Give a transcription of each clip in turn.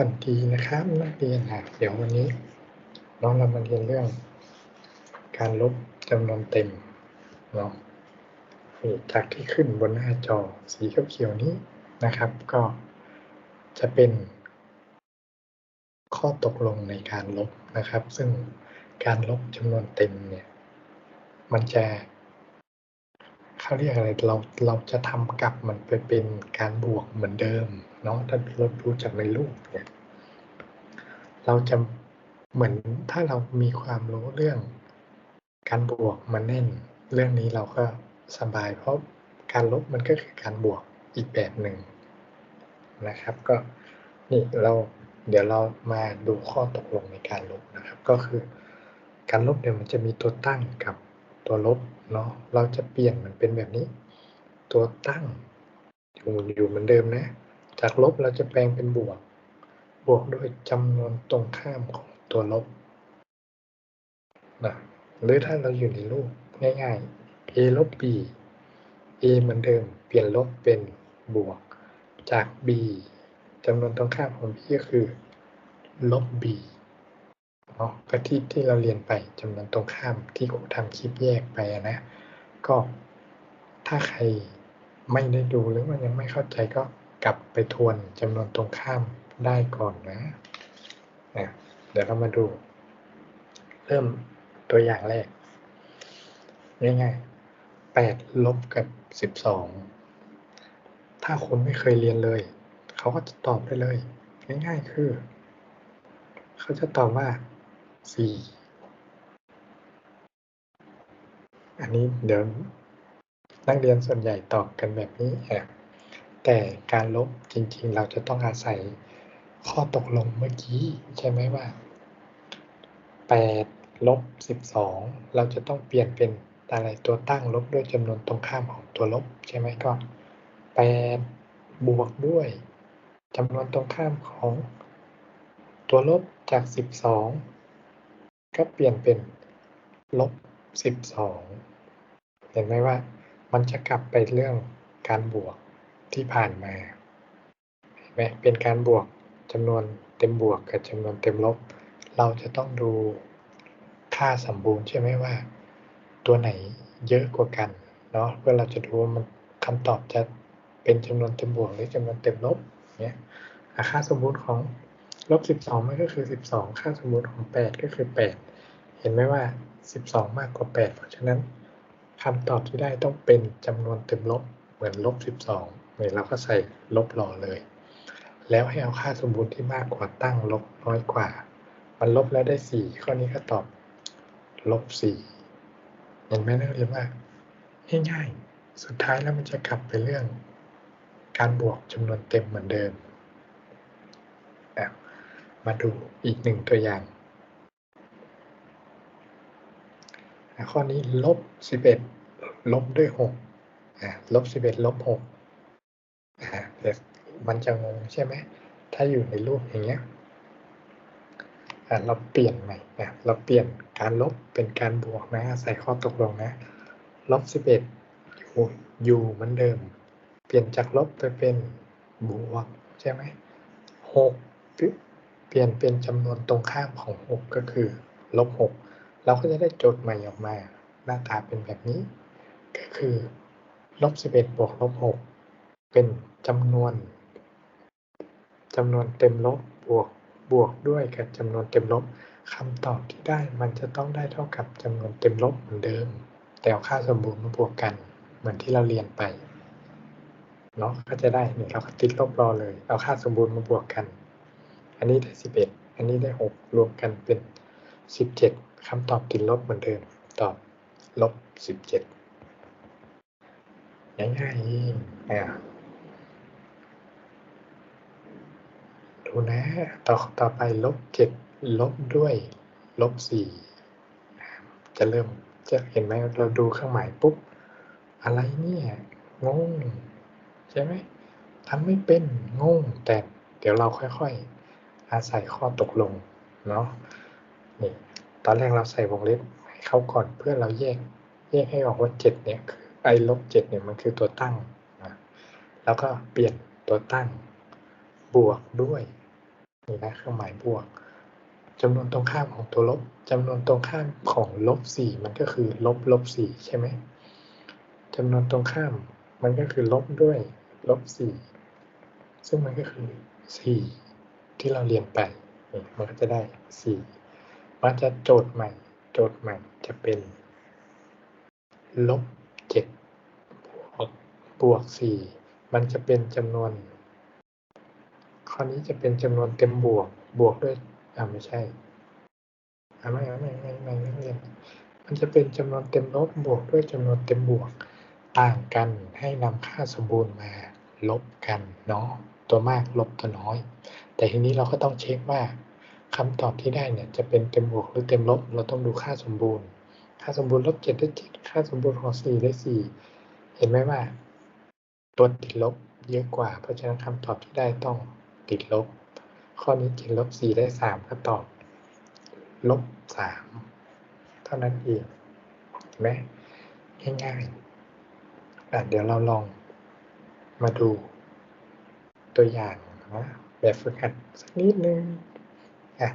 วัสดีนะครับนักเรียนเดี๋ยววันนี้น้องเรามาเรียนเรื่อง การลบจำนวนเต็มเนาะจากที่ขึ้นบนหน้าจอสีเขียวๆนี้นะครับ ก็จะเป็น ข้อตกลงในการลบนะครับ ซึ่งการลบจำนวนเต็มเนี่ย มันจะ เขาเรียกอะไรเราเราจะทำกลับมันไปเป็นการบวกเหมือนเดิมเนาะถ้าเราดูจากในรูปเนี่ยเราจะเหมือนถ้าเรามีความรู้เรื่อง การบวกมันแน่น เรื่องนี้เราก็สบาย เพราะการลบมันก็คือการบวกอีกแบบหนึ่งนะครับ ก็นี่เราเดี๋ยวเรามาดูข้อตกลงในการลบนะครับ ก็คือ การลบเนี่ยมันจะมีตัวตั้งกับ ตัวลบเนาะเราจะเปลี่ยนมันเป็นแบบนี้ ตัวตั้งอยู่อยู่เหมือนเดิมนะ จากลบเราจะแปลงเป็นบวก บวกด้วยจำนวนตรงข้ามของตัวลบนะหรือถ้าเราอยู่ในรูปง่ายๆ a ลบ b a เหมือนเดิม เปลี่ยนลบเป็นบวก จาก b จำนวนตรงข้ามของ b ก็คือ ลบ b เนาะก็ที่ที่เราเรียนไปจำนวนตรงข้ามที่ครูทำคลิปแยกไปนะ ก็ถ้าใครไม่ได้ดูหรือว่ายังไม่เข้าใจก็กลับไปทวนจำนวนตรงข้ามได้ก่อนนะนะเดี๋ยวเรามาดู เริ่มตัวอย่างแรกง่ายๆแปดลบกับสิบสองถ้าคนไม่เคยเรียนเลย เขาก็จะตอบได้เลย ง่ายๆคือ เขาจะตอบว่า สี่อันนี้เดี๋ยวนักเรียนส่วนใหญ่ตอบกันแบบนี้แอบแต่การลบจริงๆ เราจะต้องอาศัยข้อตกลงเมื่อกี้ ใช่ไหมว่า8ลบ12 เราจะต้องเปลี่ยนเป็นอะไรตัวตั้งลบด้วยจำนวนตรงข้ามของตัวลบ ใช่ไหมก็8บวกด้วยจำนวนตรงข้ามของตัวลบจาก 12 ก็เปลี่ยนเป็นลบ12เห็นไหมว่ามันจะกลับไปเรื่องการบวกที่ผ่านมาเห็นไหมเป็นการบวกจำนวนเต็มบวกกับจำนวนเต็มลบ เราจะต้องดูค่าสมบูรณ์ใช่ไหมว่า ตัวไหนเยอะกว่ากันเนาะเพื่อเราจะดูว่ามันคำตอบจะเป็นจำนวนเต็มบวกหรือจำนวนเต็มลบเนี่ยค่าสมบูรณ์ของ ลบสิบสองมันก็คือสิบสองค่าสมบูรณ์ของแปดก็คือแปดเห็นไหมว่าสิบสองมากกว่าแปดเพราะฉะนั้นคำตอบที่ได้ต้องเป็นจำนวนเต็มลบเหมือนลบสิบสองเนี่ยเราก็ใส่ลบรอเลย แล้วให้เอาค่าสมบูรณ์ที่มากกว่าตั้งลบน้อยกว่า มันลบแล้วได้สี่ข้อนี้ก็ตอบลบสี่เห็นไหมนักเรียนว่าง่ายๆสุดท้ายแล้วมันจะกลับไปเรื่อง การบวกจำนวนเต็มเหมือนเดิม มาดูอีกหนึ่งตัวอย่าง ข้อนี้ลบสิบเอ็ดลบด้วยหกลบสิบเอ็ดลบหกเดมันจะงงใช่ไหม ถ้าอยู่ในรูปอย่างเงี้ยเราเปลี่ยนใหม่นะเราเปลี่ยนการลบเป็นการบวกนะ ใส่ข้อตกลงนะ ลบสิบเอ็ดอยู่อยู่เหมือนเดิม เปลี่ยนจากลบไปเป็นบวกใช่ไหมหก ปลี่ยนเป็นจำนวนตรงข้ามของหกก็คือลบหกเราก็จะได้โจทย์ใหม่ออกมา หน้าตาเป็นแบบนี้ ก็คือลบสิบเอ็ดบวกลบหกเป็นจำนวนจำนวนเต็มลบบวกบวกด้วยกับจำนวนเต็มลบคำตอบที่ได้มันจะต้องได้เท่ากับจำนวนเต็มลบเหมือนเดิม แต่เอาค่าสมบูรณ์มาบวกกัน เหมือนที่เราเรียนไปเนาะก็จะได้เนี่ยเราก็ติดลบรอเลย เอาค่าสมบูรณ์มาบวกกัน อันนี้ได้สิบเอ็ดอันนี้ได้หกรวมกันเป็นสิบเจ็ดคำตอบติดลบเหมือนเดิม ตอบลบสิบเจ็ดง่ายๆเองอ่าดูนะ ต่อต่อไปลบเจ็ดลบด้วยลบสี่จะเริ่มจะเห็นไหมเราดูเครื่องหมายปุ๊บ อะไรเนี่ยงง ใช่ไหมทำไม่เป็นงงแต่เดี๋ยวเราค่อย ๆ อาศัยข้อตกลงเนาะนี่ตอนแรกเราใส่วงเล็บให้เขาก่อนเพื่อเราแยกแยกให้ออกว่าเจ็ดเนี่ยคือไอ้ลบเจ็ดเนี่ยมันคือตัวตั้งนะแล้วก็เปลี่ยนตัวตั้งบวกด้วยนี่นะเครื่องหมายบวกจำนวนตรงข้ามของตัวลบจำนวนตรงข้ามของลบสี่มันก็คือลบลบสี่ใช่ไหมจำนวนตรงข้ามมันก็คือลบด้วยลบสี่ซึ่งมันก็คือสี่ ที่เราเรียนไป มันก็จะได้สี่มันจะโจทย์ใหม่ โจทย์ใหม่จะเป็นลบเจ็ดบวกบวกสี่มันจะเป็นจำนวน ข้อนี้จะเป็นจำนวนเต็มบวก บวกด้วย อ่าไม่ใช่อ่าไม่ไม่ไม่ไม่ไม่ไม่เรียนมันจะเป็นจำนวนเต็มลบบวกด้วยจำนวนเต็มบวก ต่างกันให้นำค่าสมบูรณ์มาลบกันเนาะตัวมากลบตัวน้อย แต่ทีนี้เราก็ต้องเช็คว่าคำตอบที่ได้เนี่ยจะเป็นเต็มบวกหรือเต็มลบ เราต้องดูค่าสมบูรณ์ ค่าสมบูรณ์ลบเจ็ดได้เจ็ดค่าสมบูรณ์ของสี่ได้สี่เห็นไหมว่า ตัวติดลบเยอะกว่า เพราะฉะนั้นคำตอบที่ได้ต้องติดลบ ข้อนี้เจ็ดลบสี่ได้สามก็ตอบลบสามเท่านั้นเองเห็นไหมง่ายๆอ่เดี๋ยวเราลองมาดูตัวอย่างนะ แบบฝึกหัดสักนิดนึงอะ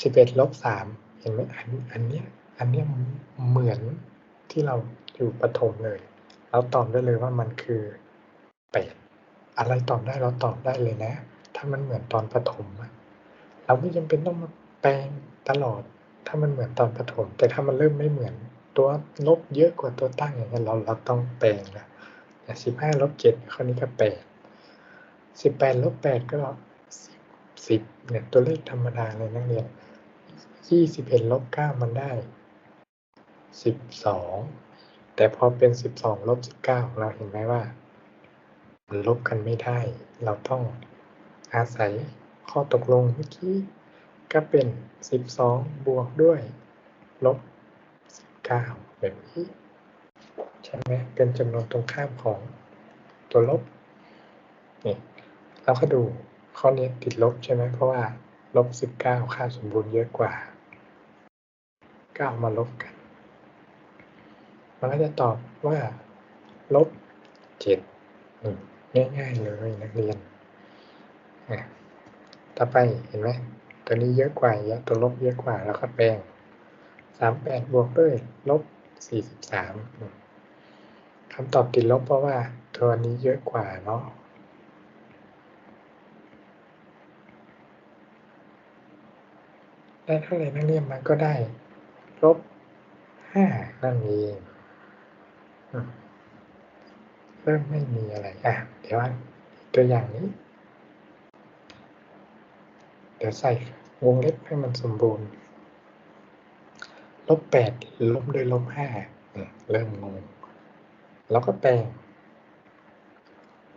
สิบเอ็ดลบสามเห็นไหมอันอันเนี้ยอันเนี้ยเหมือนที่เราอยู่ประถมเลยเราตอบได้เลยว่ามันคือแปดอะไรตอบได้เราตอบได้เลยนะ ถ้ามันเหมือนตอนประถมเราไม่จำเป็นต้องมาแปลงตลอด ถ้ามันเหมือนตอนประถมแต่ถ้ามันเริ่มไม่เหมือนตัวลบเยอะกว่าตัวตั้งอย่างนั้นเราเราต้องแปลงละสิบห้าลบเจ็ดข้อนี้ก็แปดสิบแปดลบแปดก็ สิบเนี่ยตัวเลขธรรมดาเลยนักเรียนยี่สิบเอ็ดลบเก้ามันได้สิบสองแต่พอเป็นสิบสองลบสิบเก้าเราเห็นไหมว่ามันลบกันไม่ได้ เราต้องอาศัยข้อตกลงเมื่อกี้ก็เป็นสิบสองบวกด้วยลบสิบเก้าแบบนี้ใช่ไหมเป็นจำนวนตรงข้ามของตัวลบนี่เราก็ดู ข้อนี้ติดลบใช่ไหมเพราะว่าลบสิบเก้าค่าสมบูรณ์เยอะกว่าเก้ามาลบกัน มันก็จะตอบว่า ลบเจ็ดง่ายๆเลยนักเรียน ต่อไปเห็นไหมตัวนี้เยอะกว่าเยอะตัวลบเยอะกว่าแล้วก็แปลงสามแปดบวกด้วยลบสี่สิบสามคำตอบติดลบเพราะว่าตัวนี้เยอะกว่าเนาะ ได้เท่าไหร่นักเรียนมันก็ได้ลบห้านั่นเองเริ่มไม่มีอะไรอะเดี๋ยวตัวอย่างนี้ เดี๋ยวใส่วงเล็บให้มันสมบูรณ์ลบแปดลบด้วยลบห้าเริ่มงงแล้วก็แปลง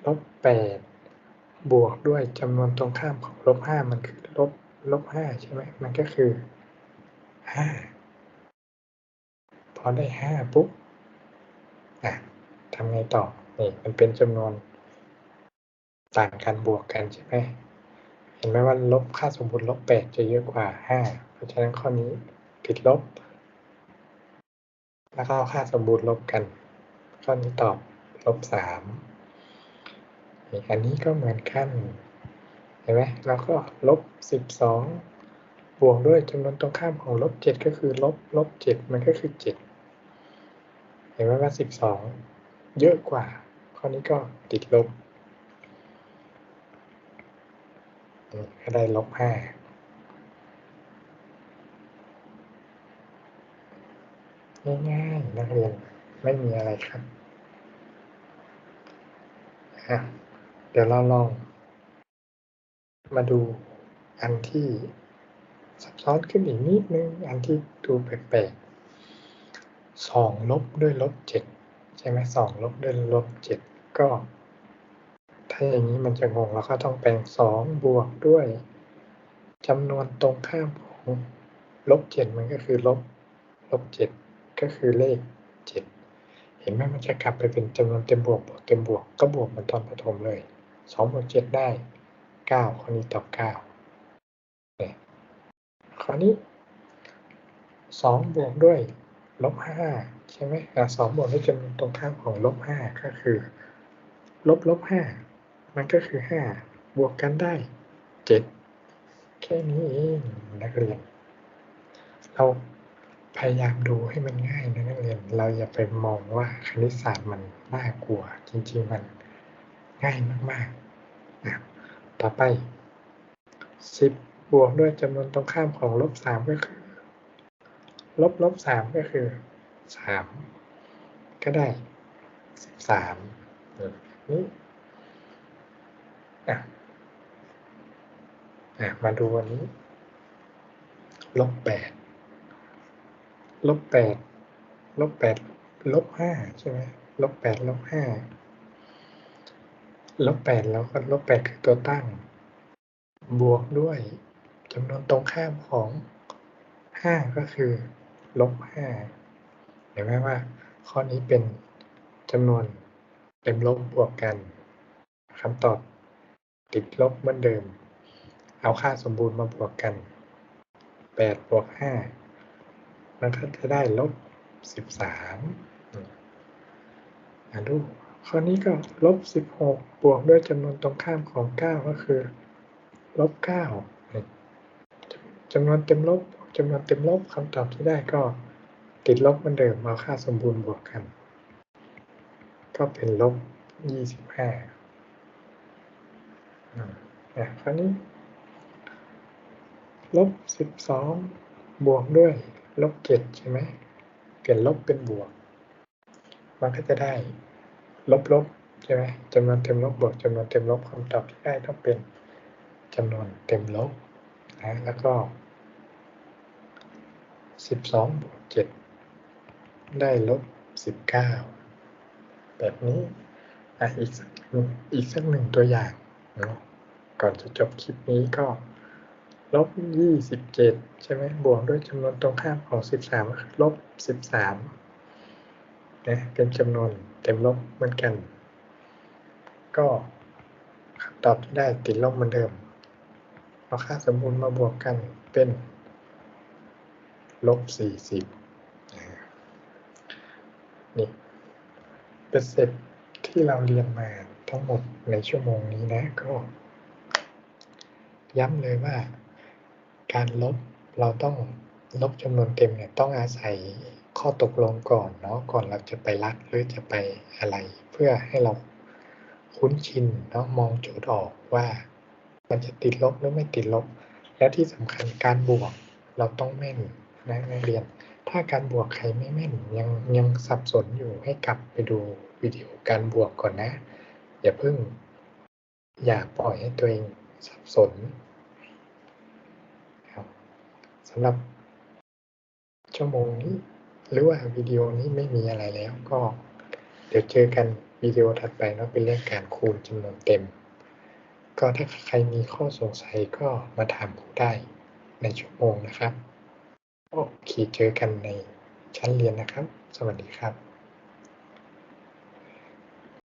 ลบแปดบวกด้วยจำนวนตรงข้ามของลบห้ามันคือลบ ลบห้าใช่ไหมมันก็คือห้าพอได้ห้าปุ๊บอะทำไงต่อนี่มันเป็นจำนวนต่างกันบวกกันใช่ไหมเห็นไหมว่าลบค่าสมบูรณ์ลบแปดจะเยอะกว่าห้าเพราะฉะนั้นข้อนี้ติดลบ แล้วก็ค่าสมบูรณ์ลบกัน ข้อนี้ตอบลบสามอันนี้ก็เหมือนกัน เห็นไหมเราก็ลบสิบสองบวกด้วยจำนวนตรงข้ามของลบเจ็ดก็คือลบลบเจ็ดมันก็คือเจ็ดเห็นไหมว่าสิบสองเยอะกว่า ข้อนี้ก็ติดลบก็ได้ลบห้าง่ายๆนักเรียนไม่มีอะไรครับ เดี๋ยวเราลอง มาดูอันที่ซับซ้อนขึ้นอีกนิดนึง อันที่ดูแปลกๆสองลบด้วยลบเจ็ดใช่ไหมสองลบด้วยลบเจ็ดก็ ถ้าอย่างนี้มันจะงงเราก็ต้องแปลงสองบวกด้วยจำนวนตรงข้ามของลบเจ็ดมันก็คือลบลบเจ็ดก็คือเลขเจ็ดเห็นไหมมันจะกลับไปเป็นจำนวนเต็มบวกบวกเต็มบวกก็บวกเหมือนตอนประถมเลยสองบวกเจ็ดได้ เก้าข้อนี้ตอบเก้าเนี่ยข้อนี้สองบวกด้วยลบห้าใช่ไหมสองบวกด้วยจำนวนตรงข้ามของลบห้าก็คือ ลบลบห้ามันก็คือห้าบวกกันได้เจ็ดค่นี้เองนักเรียน เราพยายามดูให้มันง่ายนะนักเรียน เราอย่าไปมองว่าคณิตศาสตร์มันน่ากลัว จริงๆมันง่ายมากๆนะ ต่อไป 10 บวกด้วยจำนวนตรงข้ามของลบ3ก็คือ ลบลบ3ก็คือ 3 ก็ได้ 13นี่อะอะมาดูวันนี้ลบ8ลบแปดลบแปดลบห้าใช่ไหมลบแปดลบห้า ลบแปดแล้วก็ลบแปดคือตัวตั้ง บวกด้วยจำนวนตรงข้ามของห้าก็คือลบห้าเห็นไหมว่า ข้อนี้เป็นจำนวนเต็มลบบวกกันคำตอบติดลบเหมือนเดิม เอาค่าสมบูรณ์มาบวกกันแปดบวกห้ามันก็จะได้ลบสิบสามอ่าดูข้อนี้ก็ลบสิบหกบวกด้วยจำนวนตรงข้ามของเก้าก็คือลบเก้าจำนวนเต็มลบจำนวนเต็มลบคำตอบที่ได้ก็ติดลบเหมือนเดิมเอาค่าสมบูรณ์บวกกัน ก็เป็นลบยี่สิบห้าอ่าคราวนี้ลบสิบสองบวกด้วยลบเจ็ดใช่ไหมเปลี่ยนลบเป็นบวก มันก็จะได้ ลบลบใช่ไหมจำนวนเต็มลบบวกจำนวนเต็มลบคำตอบที่ได้ต้องเป็นจำนวนเต็มลบนะแล้วก็สิบสองบวกเจ็ดได้ลบสิบเก้าแบบนี้อะอีกสักอีกสักหนึ่งตัวอย่างเนาะก่อนจะจบคลิปนี้ก็ลบยี่สิบเจ็ดใช่ไหมบวกด้วยจำนวนตรงข้ามของสิบสามก็คือลบสิบสาม นะเป็นจำนวนเต็มลบเหมือนกัน ก็คำตอบที่ได้ติดลบเหมือนเดิมเอาค่าสมบูรณ์มาบวกกันเป็นลบสี่สิบนี่เป็นเสร็จที่เราเรียนมาทั้งหมดในชั่วโมงนี้นะก็ย้ำเลยว่าการลบเราต้องลบจำนวนเต็มเนี่ยต้องอาศัย ข้อตกลงก่อนเนาะก่อนเราจะไปรัดหรือจะไปอะไร เพื่อให้เราคุ้นชินเนาะมองโจทย์ออกว่า มันจะติดลบหรือไม่ติดลบ และที่สำคัญการบวกเราต้องแม่นนะนักเรียน ถ้าการบวกใครไม่แม่นยังยังสับสนอยู่ให้กลับไปดูวิดีโอการบวกก่อนนะ อย่าเพิ่ง อย่าปล่อยให้ตัวเองสับสนสำหรับชั่วโมงนี้ หรือว่าวิดีโอนี้ไม่มีอะไรแล้วก็ เดี๋ยวเจอกันวิดีโอถัดไปเนาะเป็นเรื่องการคูณจำนวนเต็ม ก็ถ้าใครมีข้อสงสัยก็มาถามครูได้ในชั่วโมงนะครับโอเคเจอกันในชั้นเรียนนะครับ สวัสดีครับ